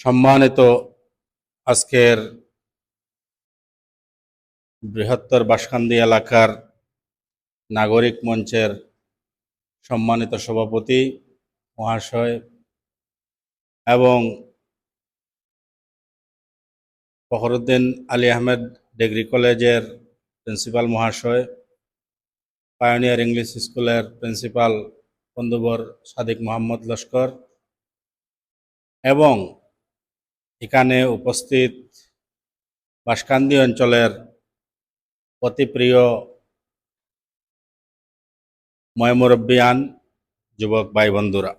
সম্মানিত আজকের বৃহত্তর বাসকান্দি এলাকার নাগরিক মঞ্চের সম্মানিত সভাপতি, মহাশয় এবং ফখরুদ্দিন আলী আহমেদ ডিগ্রি কলেজের প্রিন্সিপাল মহাশয় পায়োনিয়ার ইংলিশ স্কুলের প্রিন্সিপাল বন্ধুবর সাদিক মোহাম্মদ লস্কর এবং এখানে উপস্থিত বাসকান্দি অঞ্চলের অতি প্রিয় ময়মুরব্বিয়ান যুবক ভাই বন্ধুরা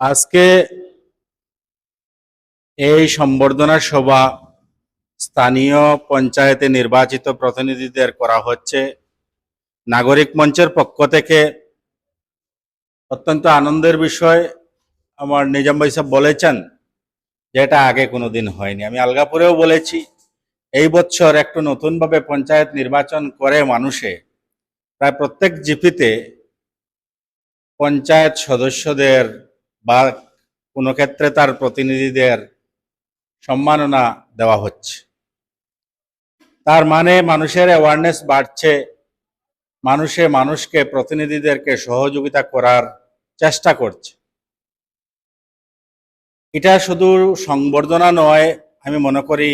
আজকে এই সম্বর্ধনা সভা স্থানীয় পঞ্চায়েতে নির্বাচিত প্রতিনিধিদের করা হচ্ছে। নাগরিক মঞ্চের পক্ষ থেকে অত্যন্ত আনন্দের বিষয়। আমার নিজাম ভাই সাহেব বলেছেন যে এটা আগে কোনোদিন হয়নি। আমি আলগাপুরেও বলেছি, এই বছর একটু নতুনভাবে পঞ্চায়েত নির্বাচন করে মানুষে প্রায় প্রত্যেক জিপিতে পঞ্চায়েত সদস্যদের বা কোনো ক্ষেত্রে তার প্রতিনিধিদের সম্মাননা দেওয়া হচ্ছে। তার মানে মানুষের অ্যাওয়ারনেস বাড়ছে, মানুষে মানুষকে, প্রতিনিধিদেরকে সহযোগিতা করার চেষ্টা করছে। এটা শুধু সংবর্ধনা নয়, আমি মনে করি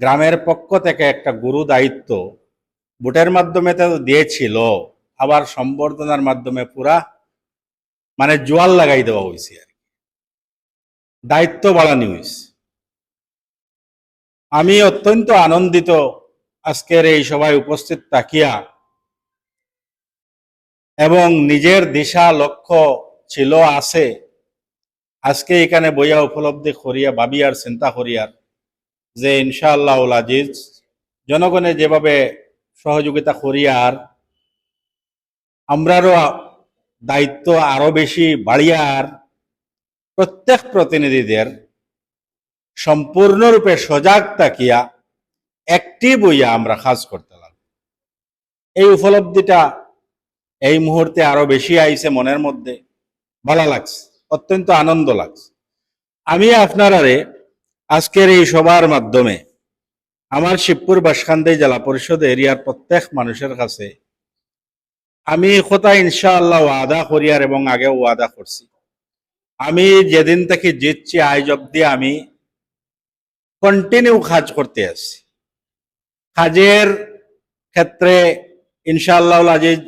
গ্রামের পক্ষ থেকে একটা গুরু দায়িত্ব, ভোটের মাধ্যমে তো দিয়েছিল, আবার সম্বর্ধনার মাধ্যমে পুরা মানে জোয়াল লাগাই দেওয়া হয়েছে আর দায়িত্ব বাড়ানি হয়েছে। আমি অত্যন্ত আনন্দিত আজকের এই সভায় উপস্থিত তাকিয়া এবং নিজের দিশা লক্ষ্য ছিল আছে আজকে এখানে বইয়া উপলব্ধি করিয়া ভাবি আর চিন্তা করিয়ার যে ইনশাআল্লাহ আজিজ, জনগণে যেভাবে সহযোগিতা করিয়ার আমরারও দায়িত্ব আরও বেশি বাড়িয়ার প্রত্যেক প্রতিনিধিদের সম্পূর্ণরূপে সজাগ তাকিয়া একটি বইয়া আমরা কাজ করতে লাগবো। এই উপলব্ধিটা এই মুহূর্তে আরও বেশি আইছে মনের মধ্যে, ভালো লাগছে। অত্যন্ত আনন্দ লাগছে। আমি আপনারারে আজকের এই সভার মাধ্যমে আমার শিবপুর বাসখান্দি জেলা পরিষদ এরিয়ার প্রত্যেক মানুষের কাছে আমি কথা ইনশাআল্লাহ ওয়াদা করিয়ার এবং আগে ওয়াদা করছি। আমি যেদিন থেকে জিতছি, আজ অব্দি আমি কন্টিনিউ কাজ করতে আসছি। কাজের ক্ষেত্রে ইনশাআল্লাহ আজিজ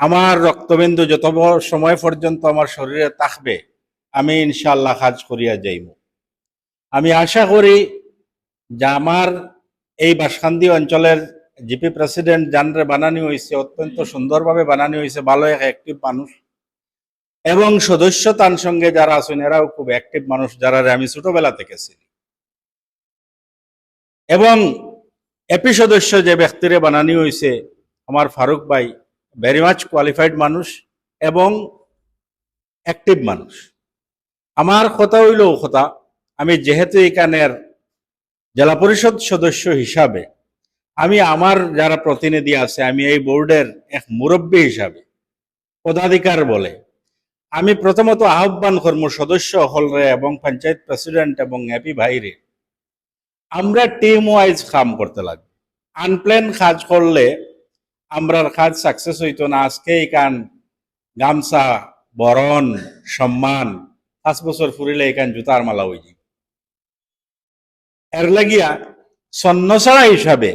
আমার রক্তবিন্দু যত সময় পর্যন্ত আমার শরীরে থাকবে, আমি ইনশাল্লাহ কাজ করিয়া যাইব। আমি আশা করি যে আমার এই বাসকান্দি অঞ্চলের জিপি প্রেসিডেন্ট জানরে বানানি হয়েছে অত্যন্ত সুন্দরভাবে বানানি হয়েছে ভালো এক অ্যাক্টিভ মানুষ। এবং সদস্য তার সঙ্গে যারা আছেন, এরাও খুব অ্যাক্টিভ মানুষ, যারা আমি ছোটবেলা থেকে চিনি। এবং এপি সদস্য যে ব্যক্তিরে বানানি হয়েছে আমার ফারুক ভাই ভেরি মাচ কোয়ালিফাইড মানুষ এবং অ্যাক্টিভ মানুষ। আমার কথা হইল কথা, আমি যেহেতু এখানের জেলা পরিষদ সদস্য হিসাবে, আমি আমার যারা প্রতিনিধি আছে, আমি এই বোর্ডের এক মুরব্বী হিসাবে পদাধিকার বলে, আমি প্রথমত আহ্বান কর্ম সদস্য হলরে এবং পঞ্চায়েত প্রেসিডেন্ট এবং এপি ভাইরে আমরা টিম ওয়াইজ কাম করতে লাগবে। আনপ্ল্যান কাজ করলে আমরার কাজ সাকসেস হইতো না। আজকে এখান গামছা, বরণ, সম্মান, পাঁচ বছর ফুরিলে এখান জুতার মালা যায় এর লাগিয়া সন্ন্যছাড়া হিসাবে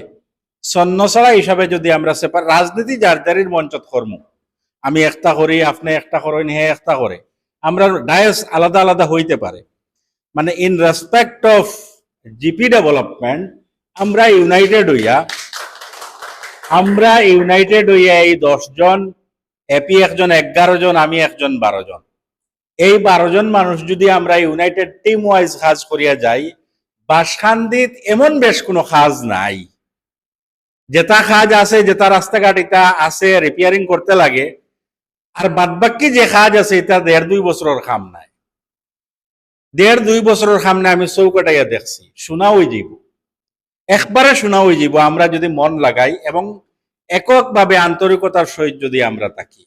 সন্ন্যছাড়া হিসাবে যদি আমরা সেপার রাজনীতি যার যারির মঞ্চত কর্ম, আমি একটা করি, আপনি একটা করেন, হে একটা করে, আমরা ডায়াস আলাদা আলাদা হইতে পারে। মানে in respect of GP development আমরা ইউনাইটেড হইয়া আমরা ইউনাইটেড হইয়া এই জন এপি একজন, এগারো জন, আমি একজন, বারো জন। এই বারো জন মানুষ যদি আমরা ইউনাইটেড টিম ওয়াইজ কাজ করিয়া যাই, বাসখান্দিত এমন বেশ কোনো কাজ নাই। যেটা কাজ আছে, যেটা রাস্তাঘাট, এটা আছে রিপেয়ারিং করতে লাগে। আর বাদবাকি যে কাজ আছে, এটা দেড় দুই বছরের কাম নাই। দেড় দুই বছরের সামনে আমি চৌকাটাইয়া দেখছি। শোনা হয়ে যাব একবারে শোনা হয়ে যাব আমরা যদি মন লাগাই এবং এককভাবে আন্তরিকতার সহিত যদি আমরা থাকি।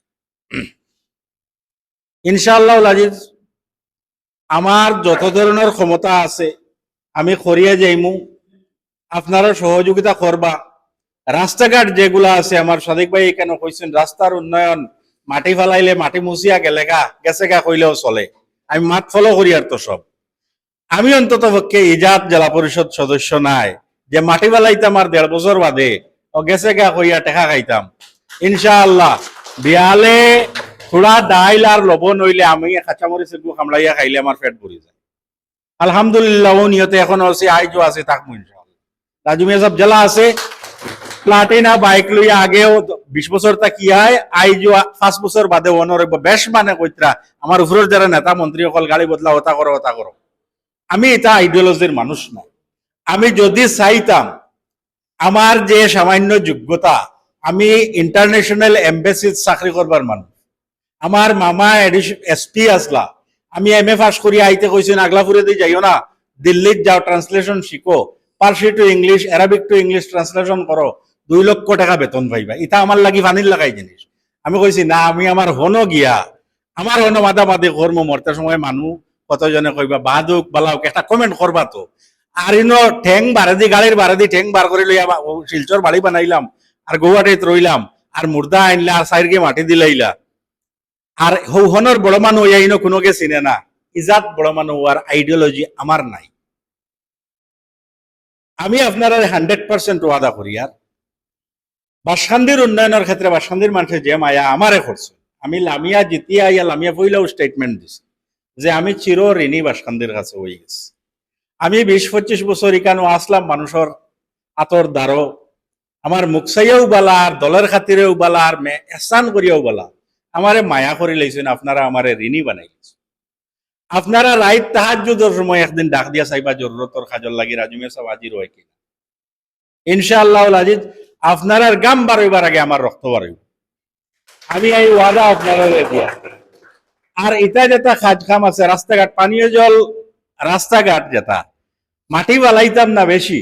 ইনশাআল্লাহ আজিজ, আমার যত ধরনের ক্ষমতা আছে, আমি করিয়া যাইমু, আপনারা সহযোগিতা করবা। রাস্তাঘাট যেগুলা আছে, আমার সাদিক ভাই এখানে কইছেন, রাস্তার উন্নয়ন, মাটি ফেলাইলে মাটি মুছিয়া গেলে গা, গেছে গা কইলেও চলে। আমি মাঠ ফলো করি আর তো সব। আমি অন্তত পক্ষে ইজাত জেলা পরিষদ সদস্য নাই। যে মাটি ফেলাইতাম আর দেড় বছর বাদে, ও গেছে গা কইয়া টেকা খাইতাম। ইনশাআল্লাহ, বিয়ালে থোড়া ডাইল আর লবণ হইলে আমি কাঁচামরিচ একটু কামড়াইয়া খাইলে আমার পেট ভরি যায়। আলহামদুলিল্লাহ, ও নিয়তে এখন আছে আইজো আছে, থাকব ইনশাআল্লাহ। রাজু সব জেলা আছে, প্লাটিনা বাইক লইয়া আগেও বিশ বছর থাকি আয় আইজো পাঁচ বছর বাদে অনর বেশ মানে কইত্রা, আমার উপরের যারা নেতা মন্ত্রী সকল গাড়ি বদলা ওটা করো ওটা করো। আমি এটা আইডিওলজির মানুষ না আমি যদি চাইতাম আমার যে সামান্য যোগ্যতা, আমি ইন্টারন্যাশনাল এম্বাসিত চাকরি করবার মানুষ আমার মামা এসপি আসলা আমি এম এ পাস করি আইতে কইছেন দিয়ে যাইও না, দিল্লিত যাও ট্রান্সলেশন শিখো Parsi to English Arabic to English translation করো দুই লক্ষ টাকা বেতন পাইবা। এটা আমার লাগি ফানির লাগাই জিনিস আমি কইছি না, আমি আমার হনো গিয়া আমার হনো মাদা মাদি কর্ম মরতে সময় মানুষ কতজনে কইবা বাদুক বালাউক একটা কমেন্ট করবা তো। আর ইনো ঠেং বারে দি গাড়ির বারে দি ঠেং বার করে লইয়া শিলচর বাড়ি বানাইলাম, আর রইলাম, আর মুর্দা আনলা আর সাইডকে মাটি দিলাইলা আর হৌহনের বড় মানুষ ইনো কোনোকে চিনে না। ইজাত বড় মানুষ আর আইডিওলজি আমার নাই। আমি আপনারা হান্ড্রেড পার্সেন্ট ওয়াদা করি আর। বাসখান্দির উন্নয়নের ক্ষেত্রে বাসখান্দির মানুষের যে মায়া আমারে করছে। আমি লামিয়া জিতিয়া ইয়া লামিয়া পইলেও স্টেটমেন্ট দিছি যে আমি চির ঋণী বাসখান্দির কাছে হয়ে গেছি। আমি বিশ পঁচিশ বছর ইকানো আসলাম মানুষের আতর দ্বারো আমার মুখসাইয়াও বালা আর দলের খাতিরেও বালা আর মে এসান করিয়াও বালা। আমারে মায়া করে লাইছেন আপনারা আমারে ঋণী বানাই আপনারা রাইত তাহাজুদের সময় একদিন ডাক দিয়া চাইবা জরুরতর কাজর লাগি রাজুমে সব হাজির হয় কিনা ইনশাআল্লাহ আজিজ আপনার গাম বারইবার আগে আমার রক্ত বারইব আমি এই ওয়াদা আপনারা দিয়া। আর এটা যেটা খাজ খাম আছে রাস্তাঘাট পানীয় জল রাস্তাঘাট যেটা। মাটি বালাইতাম না বেশি।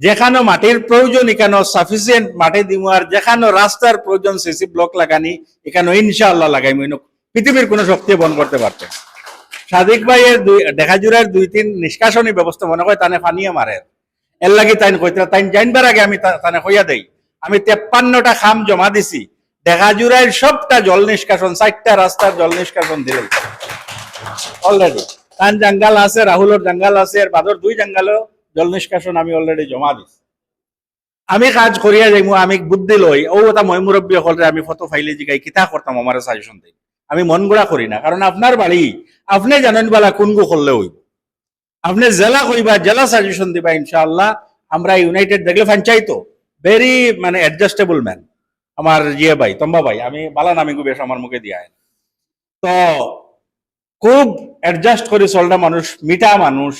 যেখানে মাটির প্রয়োজন, এখানে সাফিসিয়েন্ট মাটি দিব আর যেখানে রাস্তার প্রয়োজন, সিসি ব্লক লাগানি, এখানে ইনশাআল্লাহ লাগাই পৃথিবীর কোনো শক্তি বন্ধ করতে পারতেন সাদিক ভাইয়ের দুই দেখা জুড়ার দুই, তিন নিষ্কাশনী ব্যবস্থা মনে হয় তানে ফানিয়ে মারে। এর লাগি তাইন কইতে, তাইন জানবার আগে আমি তানে কইয়া দেই। আমি তেপ্পান্নটা খাম জমা দিছি। দেখা জুড়াইয়ের সবটা জল নিষ্কাশন, চারটা রাস্তার জল নিষ্কাশন দিলে অলরেডি তান জঙ্গাল আছে, রাহুলের জঙ্গাল আছে, আর বাদর দুই জঙ্গালও জল নিষ্কাশন আমি অলরেডি জমা দিছি। আমি কাজ করিয়া যাইমু, আমি বুদ্ধি লই। ও এটা মই মুরব্বী সকলরে আমি ফটো ফাইলে জিগাই কিতা করতাম আমার সাজেশন দিই আমি মন গড়া করি না কারণ আপনার বাড়ি আপনি জানেন বালা কোন গো করলে হইব। আপনি জেলা কইবা, জেলা সাজেশন দিবা, ইনশাআল্লাহ, আমরা ইউনাইটেড দেখলে পঞ্চায়েত ভেরি মানে অ্যাডজাস্টেবল ম্যান আমার জিয়ে ভাই, তম্বা ভাই, আমি বালা নামি বেশ আমার মুখে দিয়া তো খুব অ্যাডজাস্ট করে চলটা মানুষ, মিঠা মানুষ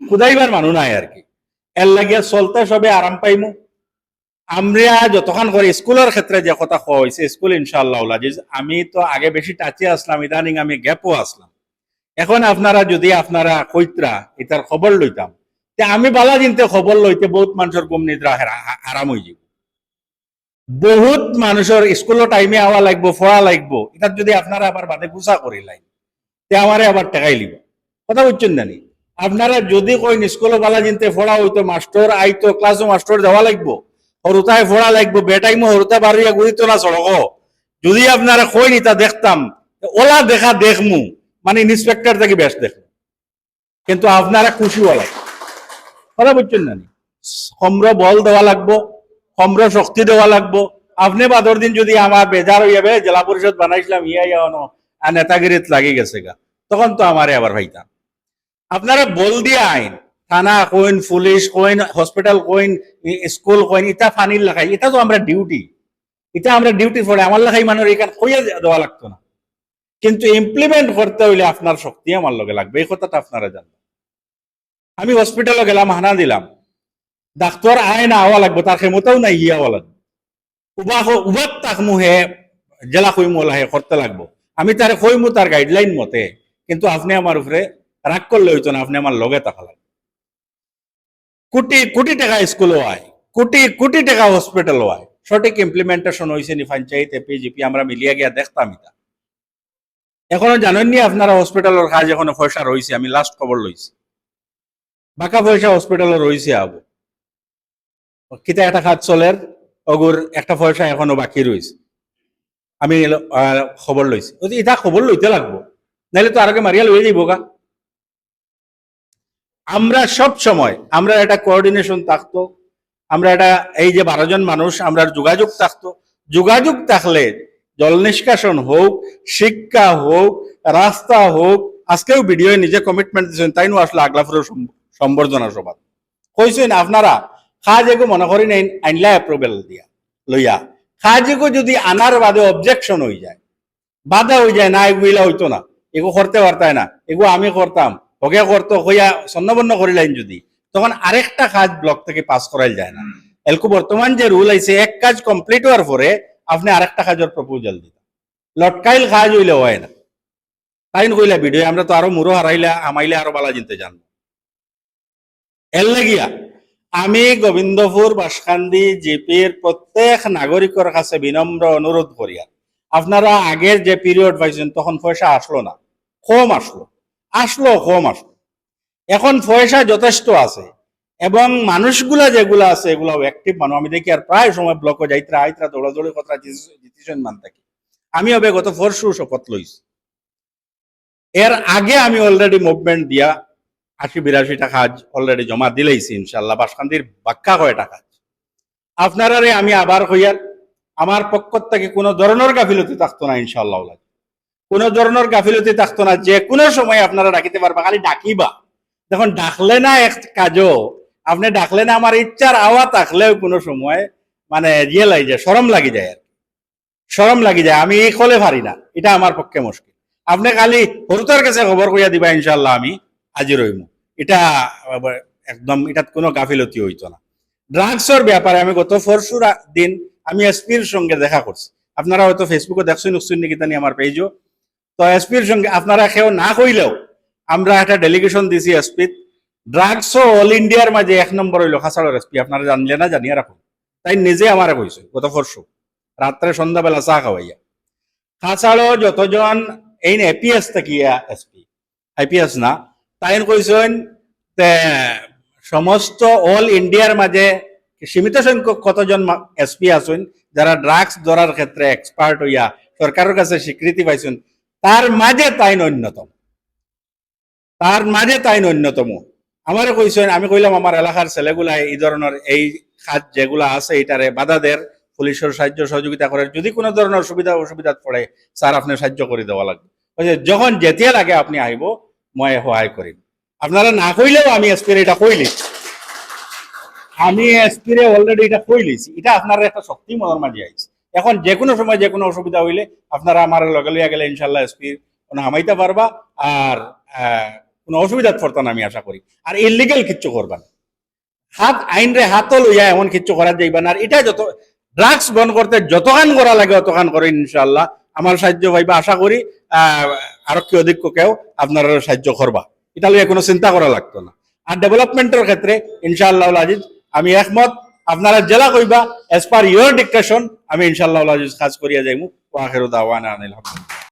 কুদাইবার মানুষ নাই আর কি। এর লাগিয়া চলতে সবে আরাম পাইমু। আমরা যতক্ষণ করে স্কুলের ক্ষেত্রে যে কথা কওয়া হয়েছে স্কুল ইনশাআল্লাহ আজিজ আমি তো আগে বেশি টাচে আসলাম, ইদানিং আমি গ্যাপও আসলাম। এখন আপনারা যদি আপনারা কইত্রা এটার খবর লইতাম তে আমি বালা দিনতে খবর লইতে বহুত মানুষের ঘুম নিদ্রা আরাম হয়ে যাব। বহুত মানুষের স্কুলের টাইমে আওয়া লাগবো পড়া লাগবো। এটা যদি আপনারা আবার বাদে গুছা করি লাই। তে আমারে আবার টেকাই লিব। কথা বুঝছেন জানি আপনারা যদি কইন স্কুলে বালা জিনতে পড়া হইতো, মাস্টার আইতো ক্লাসও মাস্টার দেওয়া লাগবো হরুতায় পড়া লাগবো, বেটাইমো হরুতা বাড়িয়া গুড়িত তোলা সড়ক। যদি আপনারা কইন তা দেখতাম, ওলা দেখা দেখমু মানে ইন্সপেক্টর থেকে বেশ দেখমু কিন্তু আপনারা খুশি ওলা কথা বুঝছেন না সম্র বল দেওয়া লাগবো সম্র শক্তি দেওয়া লাগবো। আপনি বাদর দিন যদি আমার বেজার হয়ে যাবে জেলা পরিষদ বানাইছিলাম, ইয়া ইয়া আর নেতাগিরিত লাগি গেছে গা। তখন তো আমারে আবার ভাইতাম আপনারা বল দিয়ে আইন, থানা কইন, পুলিশ কইন, হসপিটাল কইন স্কুল কইন, ইটা ফানির লাগাই এটা তো আমরা ডিউটি। এটা আমরা ডিউটি পড়ে আমার লাগাই মানুষ এখানে কইয়া দেওয়া লাগতো না। কিন্তু ইমপ্লিমেন্ট করতে হইলে আপনার শক্তি আমার লগে লাগবে, এই কথাটা আপনারা জানবেন আমি হসপিটালে গেলাম, হানা দিলাম। ডাক্তার আয় না আওয়া লাগবে, তার ক্ষমতাও নাই ইয়ে আওয়া লাগবে। উবা উবাত তাক মুহে জেলা কইমু ওলা হে করতে লাগবো। আমি তার কইমু তার গাইডলাইন মতে, কিন্তু আপনি আমার উপরে রাগ করলে হইতো না, আপনি আমার লগে থাকা কোটি কোটি টাকা স্কুলও আয় কোটি কোটি টাকা হসপিটালও আয় সঠিক ইমপ্লিমেন্টেশন হয়েছে নি পঞ্চায়েত এপিজিপি আমরা মিলিয়া গিয়া দেখতাম এটা। এখনও জানেননি আপনারা হসপিটালের কাজ এখনও পয়সা রয়েছে আমি লাস্ট খবর লইছি। বাঁকা পয়সা হসপিটালে রয়েছে আবু। কিতা একটা খাত চলের, অগুর একটা পয়সা এখনও বাকি রয়েছে আমি খবর যদি ইটা খবর লইতে লাগবো। নাহলে তো আর আগে মারিয়া লইয়ে যাইব গা আমরা সব সময়, আমরা একটা কোঅর্ডিনেশন থাকতো, আমরা একটা, এই যে বারো জন মানুষ, আমরা যোগাযোগ থাকতো। যোগাযোগ থাকলে জল নিষ্কাশন হোক, শিক্ষা হোক, রাস্তা হোক, আজকেও ভিডিও নিজে কমিটমেন্ট দিচ্ছেন তাই নো আসলে আগলাফুরের সম- সম্বর্ধনা সভা কইছেন আপনারা খাজ এগো মনে করেন আইন- আইনলা অ্যাপ্রুভেল দিয়া, লইয়া। এগো যদি আনার বাদে অবজেকশন হয়ে যায় বাধা হয়ে যায় না এগুলা হইতো না। এগো করতে পারতায় না এগো আমি করতাম ওকে করতো হইয়া সন্নবন্ন করিলেন যদি তখন আরেকটা কাজ ব্লক থেকে পাস করাইল যায় না। এলকু বর্তমান যে রুল আইছে এক কাজ কমপ্লিট হওয়ার পরে আপনি আরেকটা কাজের প্রপোজাল দিতে লটকাইল কাজ হইলে হয় না। তাই কইলা ভিডিও আমরা তো আরও মুরো হারাইলে আমাইলে আরও বালা জিনতে জানব। এর লাগিয়া আমি গোবিন্দপুর বাসকান্দি জিপির প্রত্যেক নাগরিকের কাছে বিনম্র অনুরোধ করিয়া আপনারা আগের যে পিরিয়ড পাইছেন, তখন পয়সা আসলো না। কম আসলো। আসলো, কম আসলো। এখন পয়সা যথেষ্ট আছে এবং মানুষগুলা যেগুলা আছে, এগুলা অ্যাক্টিভ মানুষ। আমি দেখি আর প্রায় সময় ব্লক যাইত্রা, আইত্রা, দৌড়াদৌড়ি কথা জিতিছেন মান থাকি। আমি হবে গত ফরশু শপথ লইছি। এর আগে আমি অলরেডি মুভমেন্ট দিয়া আশি বিরাশি টাকা আজ অলরেডি জমা দিলেইছি ইনশাল্লাহ বাসকান্দির বাক্কা কয় টাকা আপনারারে আমি আবার কইয়ার আমার পক্ষ থেকে কোনো ধরনের গাফিলতি থাকতো না ইনশাল্লাহ কোনো ধরনের গাফিলতি থাকতো না, যে কোনো সময় আপনারা ডাকিতে পারবা, খালি ডাকিবা। দেখুন, ডাকলে না এক কাজও, আপনি ডাকলে না আমার ইচ্ছার আওয়া থাকলেও কোনো সময় মানে ইয়ে লাগে যায়, সরম লাগি যায় আর। সরম লাগি যায়, আমি এই কলে পারি না, এটা আমার পক্ষে মুশকিল। আপনি খালি হরুতার কাছে খবর কইয়া দিবা ইনশাল্লাহ আমি। আজি রইম এটা একদম এটাত কোনো গাফিলতি হইতো না। ড্রাগসের ব্যাপারে আমি গত পরশু রা- দিন আমি এসপির সঙ্গে দেখা করছি। আপনারা হয়তো ফেসবুকে দেখছেন নাকি জানি আমার পেজও তো এসপির সঙ্গে আপনারা কেউ না কইলেও আমরা একটা ডেলিগেশন দিছি এসপি ড্রাগসও অল ইন্ডিয়ার মাঝে এক নম্বর হইল খাসাড়ের এসপি। আপনারা জানলে না, জানিয়ে রাখুন। তাই নিজে আমার কইছে গত পরশু। রাত্রে সন্ধ্যাবেলা চা খাওয়াইয়া। খাসাড়ো যতজন, এই এপিএস থাকিয়া এসপি? আইপিএস না। তাই কইছেন সমস্ত অল ইন্ডিয়ার মাঝে সীমিত সংখ্যক কতজন এসপি আছেন, যারা ড্রাগস ধরার ক্ষেত্রে এক্সপার্ট হইয়া সরকারের কাছে স্বীকৃতি পাইছেন, তার মাঝে তাই অন্যতম। তার মাঝে তাই অন্যতম। আমারে কইছেন, আমি কইলাম আমার এলাকার ছেলেগুলা এই ধরনের এই খাত যেগুলা আছে এটারে বাধা দের পুলিশের সাহায্য সহযোগিতা করে যদি কোনো ধরনের সুবিধা অসুবিধা পড়ে, স্যার, আপনি সাহায্য করে দেওয়া লাগবে। যখন যেতিয়া লাগে, আপনি আইব মই সহায় করিম আপনারা না কইলেও আমি এসপির এটা কইলি আমি এসপিরে অলরেডি এটা কইলিছি এটা আপনার একটা শক্তি মনের মাঝে আইছে এখন যে কোনো সময় যে কোনো অসুবিধা হইলে আপনারা আমার লগে লইয়া গেলে ইনশাল্লাহ এসপি হামাইতে পারবা আর কোনো অসুবিধা পড়তো আমি আশা করি আর ইলিগেল কিচ্ছু করবা না। হাত আইন রে হাতও লইয়া এমন কিচ্ছু করা যাইবা না। আর এটা যত ড্রাগস বন্ধ করতে যতখান করা লাগে অতখান করে ইনশাল্লাহ আমার সাহায্য পাইবা, আশা করি আরক্ষী অধীক্ষকেও আপনারা সাহায্য করবা। এটা লিয়ে কোনো চিন্তা করা লাগতো না। আর ডেভেলপমেন্টের ক্ষেত্রে, ইনশাআল্লাহ আজিজ, আমি একমত, আপনারা জেলা কইবা এজ পার ইয়োর ডিকটেশন আমি ইনশাআল্লাহ আজিজ কাজ করিয়া যাইমু। ওয়াখিরু দাওয়ানা আনিল হামদুলিল্লাহ।